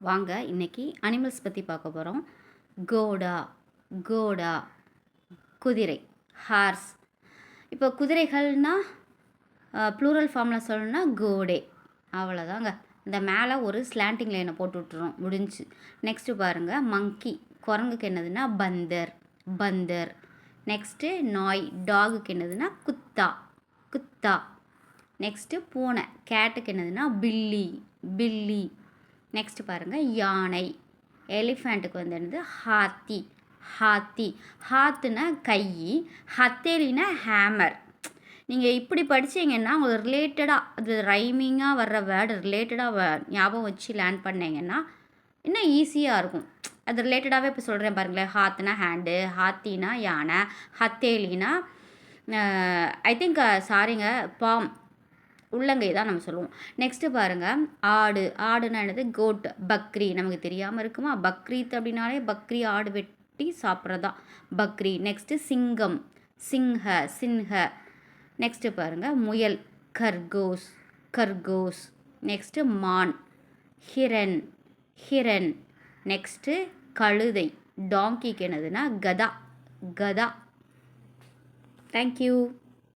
வாங்க இன்னைக்கு அனிமல்ஸ் பற்றி பார்க்க போகிறோம் கோடா கோடா குதிரை ஹார்ஸ் இப்போ குதிரைகள்னால் ப்ளூரல் ஃபார்மில் சொல்லணும்னா கோடே. அவ்வளோதாங்க இந்த மேலே ஒரு ஸ்லாண்டிங் லைனை போட்டு விட்டுறோம். முடிஞ்சு. நெக்ஸ்ட்டு பாருங்கள் மங்கி குரங்குக்கு என்னதுன்னா பந்தர் பந்தர். நெக்ஸ்ட்டு நாய் டாகுக்கு என்னதுன்னா குத்தா குத்தா. நெக்ஸ்ட்டு பூனை கேட்டுக்கு என்னதுன்னா பில்லி பில்லி. நெக்ஸ்ட் பாருங்கள் யானை. எலிஃபண்ட்டுக்கு வந்து என்னது ஹாத்தி. ஹாத்தி. ஹாத்துனா கை ஹத்தேலினா ஹேமர் நீங்கள் இப்படி படிச்சீங்கன்னா உங்களுக்கு ரிலேட்டடாக அது ரைமிங்காக வர்ற வேர்டு ரிலேட்டடாக ஞாபகம் வச்சு லேர்ன் பண்ணீங்கன்னா இன்னும் ஈஸியாக இருக்கும். அது ரிலேட்டடாகவே இப்போ சொல்கிறேன் பாருங்களேன். ஹாத்துனா ஹேண்டு ஹாத்தினா யானை ஹத்தேலினா ஐ திங்க் சாரிங்க பாம் உள்ளங்கை தான் நம்ம சொல்லுவோம். நெக்ஸ்ட்டு பாருங்கள் ஆடு. ஆடுனா என்னது? கோட் பக்ரி. நமக்கு தெரியாமல் இருக்குமா? பக்ரீத் அப்படின்னாலே பக்ரி ஆடு வெட்டி சாப்பிட்றதா? பக்ரி. நெக்ஸ்ட்டு சிங்கம். சிங்ஹ சின்ஹ. நெக்ஸ்ட்டு பாருங்கள் முயல். கர்கோஸ். கர்கோஸ். நெக்ஸ்ட்டு மான். ஹிரன். ஹிரன். நெக்ஸ்ட்டு கழுதை. டாங்கிக்கு என்னதுன்னா கதா. கதா. தேங்க்யூ